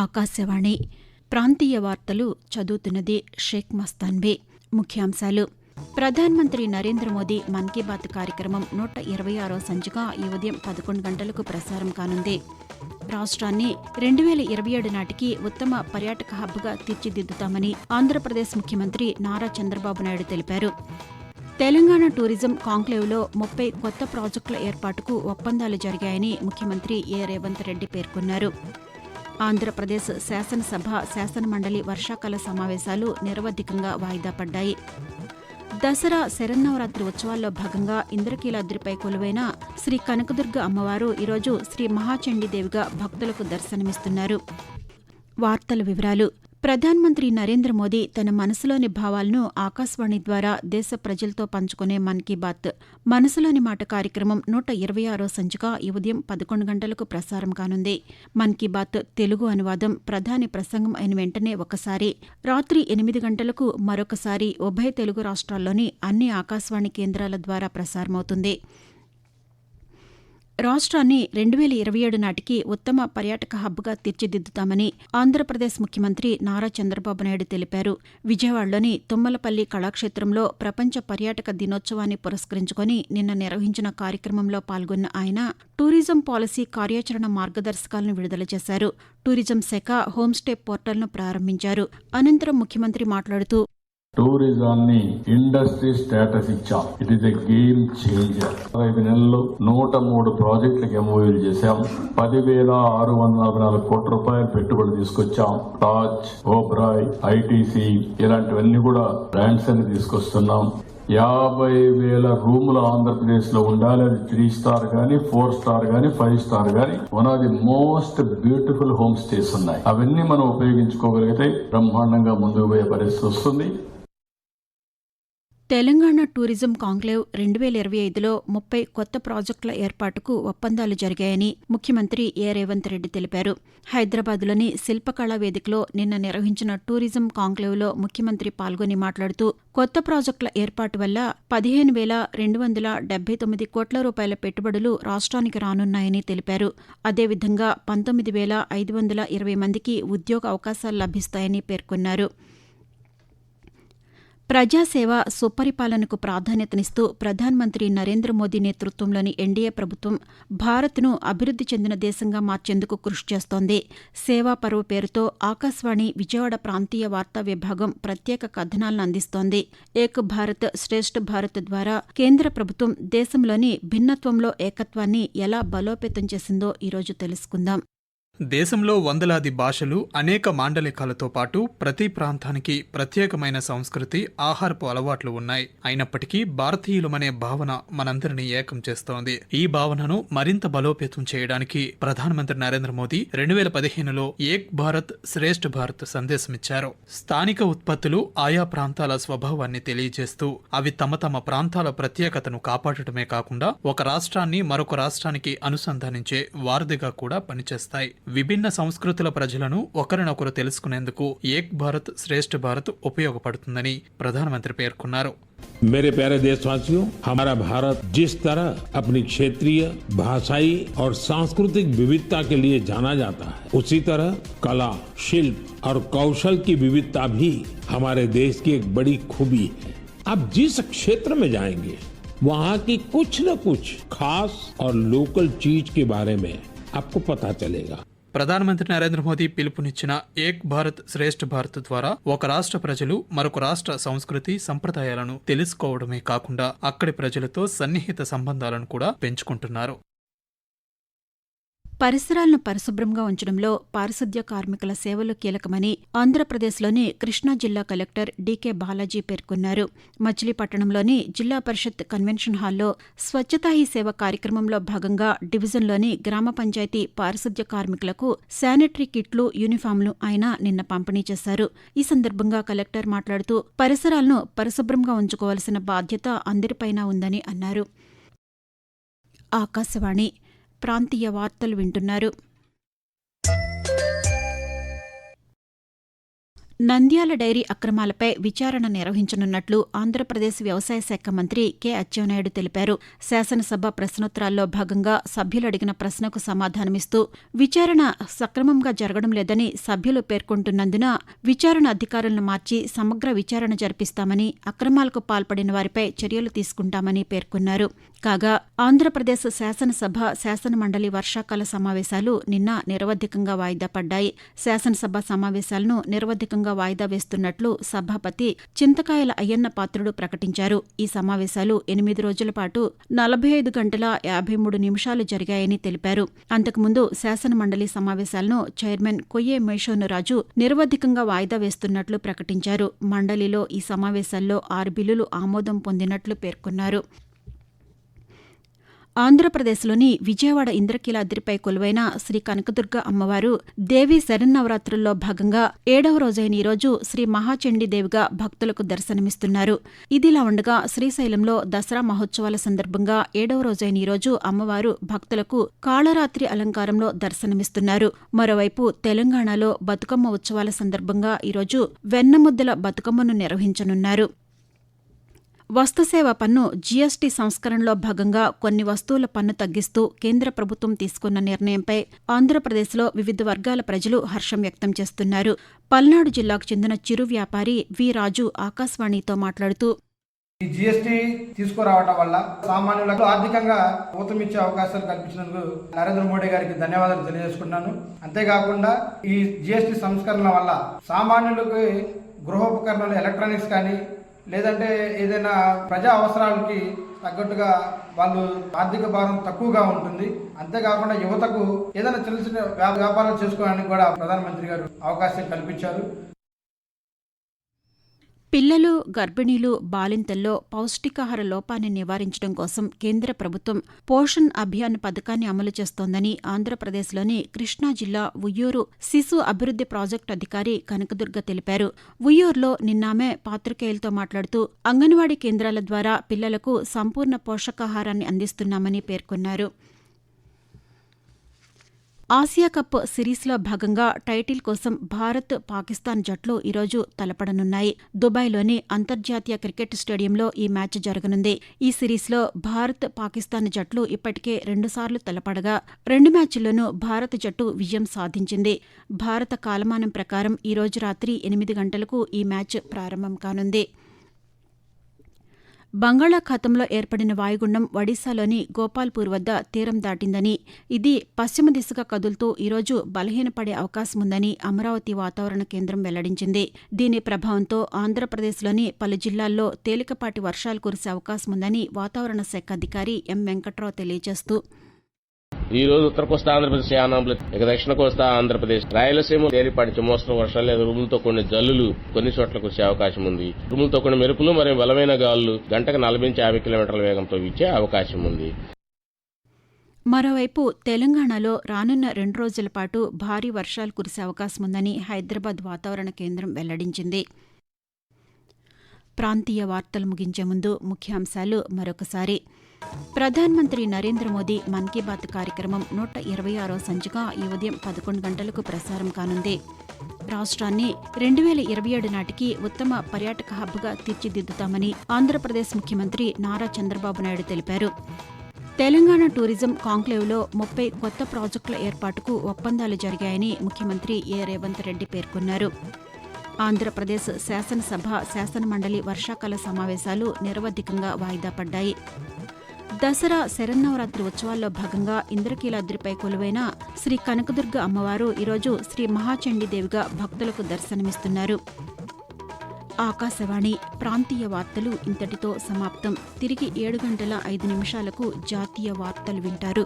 ఆకాశవాణి. ప్రాంతీయ వార్తలు చదువుతున్నది షేక్ మస్తాన్బే ముఖ్యాంశాలు. ప్రధానమంత్రి నరేంద్ర మోదీ మన్ కీ బాత్ కార్యక్రమం నూట ఇరవై ఆరో సంచిక ఈ ఉదయం పదకొండు గంటలకు ప్రసారం కానుంది. రాష్ట్రాన్ని రెండు వేల ఇరవై ఏడు నాటికి ఉత్తమ పర్యాటక హబ్గా తీర్చిదిద్దుతామని ఆంధ్రప్రదేశ్ ముఖ్యమంత్రి నారా చంద్రబాబు నాయుడు తెలిపారు. తెలంగాణ టూరిజం కాంక్లేవ్లో ముప్పై కొత్త ప్రాజెక్టుల ఏర్పాటుకు ఒప్పందాలు జరిగాయని ముఖ్యమంత్రి ఏ రేవంత్ రెడ్డి పేర్కొన్నారు. ఆంధ్రప్రదేశ్ శాసనసభ శాసనమండలి వర్షాకాల సమావేశాలు నిరవధికంగా వాయిదా పడ్డాయి. దసరా శరన్నవరాత్రి ఉత్సవాల్లో భాగంగా ఇంద్రకీలాద్రిపై కొలువైన శ్రీ కనకదుర్గ అమ్మవారు ఈరోజు శ్రీ మహాచండీదేవిగా భక్తులకు దర్శనమిస్తున్నారు. వార్తల వివరాలు ప్రధానమంత్రి నరేంద్ర మోదీ తన మనసులోని భావాలను ఆకాశవాణి ద్వారా దేశ ప్రజలతో పంచుకునే మన్ కీ బాత్. మనసులోని మాట కార్యక్రమం నూట ఇరవై ఆరో సంచిక ఈ ఉదయం పదకొండు గంటలకు ప్రసారం కానుంది. మన్ కీ బాత్ తెలుగు అనువాదం ప్రధాని ప్రసంగం అయిన వెంటనే ఒకసారి రాత్రి ఎనిమిది గంటలకు మరొకసారి ఉభయ తెలుగు రాష్ట్రాల్లోని అన్ని ఆకాశవాణి కేంద్రాల ద్వారా ప్రసారమవుతుంది. రాష్ట్రాన్ని రెండు వేల ఇరవై ఏడు నాటికి ఉత్తమ పర్యాటక హబ్గా తీర్చిదిద్దుతామని ఆంధ్రప్రదేశ్ ముఖ్యమంత్రి నారా చంద్రబాబు నాయుడు తెలిపారు. విజయవాడలోని తుమ్మలపల్లి కళాక్షేత్రంలో ప్రపంచ పర్యాటక దినోత్సవాన్ని పురస్కరించుకుని నిన్న నిర్వహించిన కార్యక్రమంలో పాల్గొన్న ఆయన టూరిజం పాలసీ కార్యాచరణ మార్గదర్శకాలను విడుదల చేశారు. టూరిజం శాఖ హోంస్టే పోర్టల్ను ప్రారంభించారు. అనంతరం ముఖ్యమంత్రి మాట్లాడుతూ టూరిజాన్ని ఇండస్ట్రీ స్టేటస్ ఇచ్చాం. It is a game changer ఐదు నెలలు నూట మూడు ప్రాజెక్టులకు ఎంఓయూలు చేశాం. పదివేల ఆరు వందల నలభై నాలుగు కోట్ల రూపాయలు పెట్టుబడి తీసుకొచ్చాం. టాచ్ ఓబ్రాయ్ ఐటీసీ ఇలాంటివన్నీ కూడా బ్రాండ్స్ అన్ని తీసుకొస్తున్నాం. యాభై వేల రూములు ఆంధ్రప్రదేశ్లో ఉండాలి. అది త్రీ స్టార్ గానీ ఫోర్ స్టార్ గానీ ఫైవ్ స్టార్ గానీ one of the most beautiful home stays ఉన్నాయి. అవన్నీ మనం ఉపయోగించుకోగలిగితే బ్రహ్మాండంగా ముందుకు పోయే పరిస్థితి వస్తుంది. తెలంగాణ టూరిజం కాంక్లేవ్ రెండు వేల ఇరవై ఐదులో ముప్పై కొత్త ప్రాజెక్టుల ఏర్పాటుకు ఒప్పందాలు జరిగాయని ముఖ్యమంత్రి ఏ. రేవంత్ రెడ్డి తెలిపారు. హైదరాబాద్లోని శిల్పకళా వేదికలో నిన్న నిర్వహించిన టూరిజం కాంక్లేవ్లో ముఖ్యమంత్రి పాల్గొని మాట్లాడుతూ కొత్త ప్రాజెక్టుల ఏర్పాటు వల్ల పదిహేను వేల రెండు వందల డెబ్బై తొమ్మిది కోట్ల రూపాయల పెట్టుబడులు రాష్ట్రానికి రానున్నాయని తెలిపారు. అదేవిధంగా పంతొమ్మిది వేల ఐదు వందల ఇరవై మందికి ఉద్యోగ అవకాశాలు లభిస్తాయని పేర్కొన్నారు. ప్రజాసేవ సుపరిపాలనకు ప్రాధాన్యతనిస్తూ ప్రధానమంత్రి నరేంద్ర మోదీ నేతృత్వంలోని ఎన్డీఏ ప్రభుత్వం భారత్ను అభివృద్ది చెందిన దేశంగా మార్చేందుకు కృషి చేస్తోంది. సేవా పరువు పేరుతో ఆకాశవాణి విజయవాడ ప్రాంతీయ వార్తా విభాగం ప్రత్యేక కథనాలను అందిస్తోంది. ఏక్ భారత్ శ్రేష్ఠ భారత్ ద్వారా కేంద్ర ప్రభుత్వం దేశంలోని భిన్నత్వంలో ఏకత్వాన్ని ఎలా బలోపేతం చేసిందో ఈరోజు తెలుసుకుందాం. దేశంలో వందలాది భాషలు అనేక మాండలికాలతో పాటు ప్రతి ప్రాంతానికి ప్రత్యేకమైన సంస్కృతి ఆహారపు అలవాట్లు ఉన్నాయి. అయినప్పటికీ భారతీయులమనే భావన మనందరినీ ఏకం చేస్తోంది. ఈ భావనను మరింత బలోపేతం చేయడానికి ప్రధానమంత్రి నరేంద్ర మోదీ రెండు వేల పదిహేనులో ఏక్ భారత్ శ్రేష్ఠ భారత్ సందేశమిచ్చారు. స్థానిక ఉత్పత్తులు ఆయా ప్రాంతాల స్వభావాన్ని తెలియజేస్తూ అవి తమ తమ ప్రాంతాల ప్రత్యేకతను కాపాడటమే కాకుండా ఒక రాష్ట్రాన్ని మరొక రాష్ట్రానికి అనుసంధానించే వారధిగా కూడా పనిచేస్తాయి. విభిన్న సంస్కృతుల ప్రజలను ఒకరినొకరు తెలుసుకునేందుకు ఏక్ భారత్ శ్రేష్ఠ భారత్ ఉపయోగపడుతుందని ప్రధానమంత్రి పేర్కొన్నారు मेरे प्यारे देशवासियों हमारा भारत जिस तरह अपनी क्षेत्रीय भाषाई और सांस्कृतिक विविधता के लिए जाना जाता है उसी तरह कला शिल्प और कौशल की विविधता भी हमारे देश की एक बड़ी खूबी है आप जिस क्षेत्र में जाएंगे वहाँ की कुछ न कुछ खास और लोकल चीज के बारे में आपको पता चलेगा ప్రధానమంత్రి నరేంద్ర మోదీ పిలుపునిచ్చిన ఏక్ భారత్ శ్రేష్ఠ భారత్ ద్వారా ఒక రాష్ట్ర ప్రజలు మరొక రాష్ట్ర సంస్కృతి సంప్రదాయాలను తెలుసుకోవడమే కాకుండా అక్కడి ప్రజలతో సన్నిహిత సంబంధాలను కూడా పెంచుకుంటున్నారు. పరిసరాలను పరిశుభ్రంగా ఉంచడంలో పారిశుద్ధ్య కార్మికుల సేవలు కీలకమని ఆంధ్రప్రదేశ్లోని కృష్ణా జిల్లా కలెక్టర్ డీకే బాలాజీ పేర్కొన్నారు. మచిలీపట్నంలోని జిల్లా పరిషత్ కన్వెన్షన్ హాల్లో స్వచ్ఛతా హీ సేవ కార్యక్రమంలో భాగంగా డివిజన్లోని గ్రామ పంచాయతీ పారిశుద్ధ్య కార్మికులకు శానిటరీ కిట్లు యూనిఫామ్లు ఆయన నిన్న పంపిణీ చేశారు. ఈ సందర్భంగా కలెక్టర్ మాట్లాడుతూ పరిసరాలను పరిశుభ్రంగా ఉంచుకోవాల్సిన బాధ్యత అందరిపైన ఉందని అన్నారు. ఆకాశవాణి ప్రాంతీయ వార్తలు వింటున్నారు. నంద్యాల డైరీ అక్రమాలపై విచారణ నిర్వహించనున్నట్లు ఆంధ్రప్రదేశ్ వ్యవసాయ శాఖ మంత్రి కె అచ్చెన్నాయుడు తెలిపారు. శాసనసభ ప్రశ్నోత్తరాల్లో భాగంగా సభ్యులు అడిగిన ప్రశ్నకు సమాధానమిస్తూ విచారణ సక్రమంగా జరగడం లేదని సభ్యులు పేర్కొంటున్నందున విచారణ అధికారులను మార్చి సమగ్ర విచారణ జరిపిస్తామని అక్రమాలకు పాల్పడిన వారిపై చర్యలు తీసుకుంటామని పేర్కొన్నారు. కాగా ఆంధ్రప్రదేశ్ శాసనసభ శాసనమండలి వర్షాకాల సమావేశాలు నిన్న నిరవధికంగా వాయిదా పడ్డాయి. శాసనసభ సమావేశాలను నిరవధికంగా వాయిదా వేస్తున్నట్లు సభాపతి చింతకాయల అయ్యన్న పాత్రుడు ప్రకటించారు. ఈ సమావేశాలు ఎనిమిది రోజుల పాటు నలభై ఐదు గంటల యాభై మూడు నిమిషాలు జరిగాయని తెలిపారు. అంతకుముందు శాసనమండలి సమావేశాలను చైర్మన్ కొయ్యే మేషోను రాజు నిరవధికంగా వాయిదా వేస్తున్నట్లు ప్రకటించారు. మండలిలో ఈ సమావేశాల్లో ఆరు బిల్లులు ఆమోదం పొందినట్లు పేర్కొన్నారు. ఆంధ్రప్రదేశ్లోని విజయవాడ ఇంద్రకీలాద్రిపై కొలువైన శ్రీ కనకదుర్గ అమ్మవారు దేవి శరన్నవరాత్రుల్లో భాగంగా ఏడవ రోజైన ఈరోజు శ్రీ మహాచండీదేవిగా భక్తులకు దర్శనమిస్తున్నారు. ఇదిలా ఉండగా శ్రీశైలంలో దసరా మహోత్సవాల సందర్భంగా ఏడవ రోజైన ఈరోజు అమ్మవారు భక్తులకు కాళరాత్రి అలంకారంలో దర్శనమిస్తున్నారు. మరోవైపు తెలంగాణలో బతుకమ్మ ఉత్సవాల సందర్భంగా ఈరోజు వెన్నముద్దల బతుకమ్మను నిర్వహించనున్నారు. వస్తుసేవ పన్ను జీఎస్టీ సంస్కరణలో భాగంగా కొన్ని వస్తువుల పన్ను తగ్గిస్తూ కేంద్ర ప్రభుత్వం తీసుకున్న నిర్ణయంపై ఆంధ్రప్రదేశ్లో వివిధ వర్గాల ప్రజలు హర్షం వ్యక్తం చేస్తున్నారు. పల్నాడు జిల్లాకు చెందిన చిరు వ్యాపారి వి రాజు ఆకాశవాణితో మాట్లాడుతూ ఈ జీఎస్టీ తీసుకురావడం వల్ల సామాన్యులకు ఆర్థికంగా ఊతమిచ్చే అవకాశాలు కల్పించినందుకు నరేంద్ర మోడీ గారికి ధన్యవాదాలు తెలియజేసుకున్నాను అంతేకాకుండా ఈ జీఎస్టీ సంస్కరణ వల్ల సామాన్యులకి గృహోపకరణాలు ఎలక్ట్రానిక్స్ కానీ లేదంటే ఏదైనా ప్రజా అవసరాలకి తగ్గట్టుగా వాళ్ళు ఆర్థిక భారం తక్కువగా ఉంటుంది. అంతేకాకుండా యువతకు ఏదైనా చిన్న చిన్న వ్యా- వ్యాపారాలు చేసుకోవడానికి కూడా ప్రధానమంత్రి గారు అవకాశం కల్పించారు. పిల్లలు గర్భిణీలు బాలింతల్లో పౌష్టికాహార లోపాన్ని నివారించడం కోసం కేంద్ర ప్రభుత్వం పోషణ్ అభియాన్ పథకాన్ని అమలు చేస్తోందని ఆంధ్రప్రదేశ్లోని కృష్ణా జిల్లా ఉయ్యూరు శిశు అభివృద్ది ప్రాజెక్టు అధికారి కనకదుర్గ తెలిపారు. ఉయ్యూరులో నిన్నామె పాత్రికేయులతో మాట్లాడుతూ అంగన్వాడీ కేంద్రాల ద్వారా పిల్లలకు సంపూర్ణ పోషకాహారాన్ని అందిస్తున్నామని పేర్కొన్నారు. ఆసియా కప్ సిరీస్లో భాగంగా టైటిల్ కోసం భారత్ పాకిస్తాన్ జట్లు ఈరోజు తలపడనున్నాయి. దుబాయ్లోని అంతర్జాతీయ క్రికెట్ స్టేడియంలో ఈ మ్యాచ్ జరగనుంది. ఈ సిరీస్లో భారత్ పాకిస్తాన్ జట్లు ఇప్పటికే రెండుసార్లు తలపడగా రెండు మ్యాచ్ల్లోనూ భారత జట్టు విజయం సాధించింది. భారత కాలమానం ప్రకారం ఈరోజు రాత్రి ఎనిమిది గంటలకు ఈ మ్యాచ్ ప్రారంభం కానుంది. బంగాళాఖాతంలో ఏర్పడిన వాయుగుండం ఒడిశాలోని గోపాల్పూర్ వద్ద తీరం దాటిందని ఇది పశ్చిమ దిశగా కదులుతూ ఈరోజు బలహీనపడే అవకాశముందని అమరావతి వాతావరణ కేంద్రం వెల్లడించింది. దీని ప్రభావంతో ఆంధ్రప్రదేశ్లోని పలు జిల్లాల్లో తేలికపాటి వర్షాలు కురిసే అవకాశముందని వాతావరణ శాఖ అధికారి ఎం వెంకట్రావు తెలియజేస్తూ ఈ రోజు ఉత్తర కోస్తా ఆంధ్రప్రదేశ్ యానాంలో ఇక దక్షిణ కోస్తా ఆంధ్రప్రదేశ్. రాయలసీమ తేలిపాటి మోస్తరు వర్షాలు లేదా ఉరుములతో కొన్ని జల్లులు కొన్ని చోట్ల కురిసే అవకాశం ఉంది. ఉరుములతో కొన్ని మెరుపులు మరియు బలమైన గాలులు గంటకు నలభై నుంచి యాభై కిలోమీటర్ల వేగంతో వీచే అవకాశం ఉంది. మరోవైపు తెలంగాణలో రానున్న రెండు రోజుల పాటు భారీ వర్షాలు కురిసే అవకాశం ఉందని హైదరాబాద్ వాతావరణ కేంద్రం వెల్లడించింది. ప్రాంతీయ వార్తలు ముగించే ముందు ముఖ్యాంశాలు మరొకసారి. ప్రధానమంత్రి నరేంద్ర మోదీ మన్ కీ బాత్ కార్యక్రమం నూట ఇరవై ఆరో సంచిక ఈ ఉదయం పదకొండు గంటలకు ప్రసారం కానుంది. రాష్ట్రాన్ని రెండు వేల ఇరవై ఏడు నాటికి ఉత్తమ పర్యాటక హబ్గా తీర్చిదిద్దుతామని ఆంధ్రప్రదేశ్ ముఖ్యమంత్రి నారా చంద్రబాబు నాయుడు తెలిపారు. తెలంగాణ టూరిజం కాంక్లేవ్లో ముప్పై కొత్త ప్రాజెక్టుల ఏర్పాటుకు ఒప్పందాలు జరిగాయని ముఖ్యమంత్రి ఏ. రేవంత్ రెడ్డి పేర్కొన్నారు. ఆంధ్రప్రదేశ్ శాసనసభ శాసనమండలి వర్షాకాల సమావేశాలు నిరవధికంగా వాయిదా పడ్డాయి. దసరా శరన్నవరాత్రి ఉత్సవాల్లో భాగంగా ఇంద్రకీలాద్రిపై కొలువైన శ్రీ కనకదుర్గ అమ్మవారు ఈరోజు శ్రీ మహాచండీదేవిగా భక్తులకు దర్శనమిస్తున్నారు. ఆకాశవాణి ప్రాంతీయ వార్తలు ఇంతటితో సమాప్తం. తిరిగి ఏడు గంటల ఐదు నిమిషాలకు జాతీయ వార్తలు వింటారు.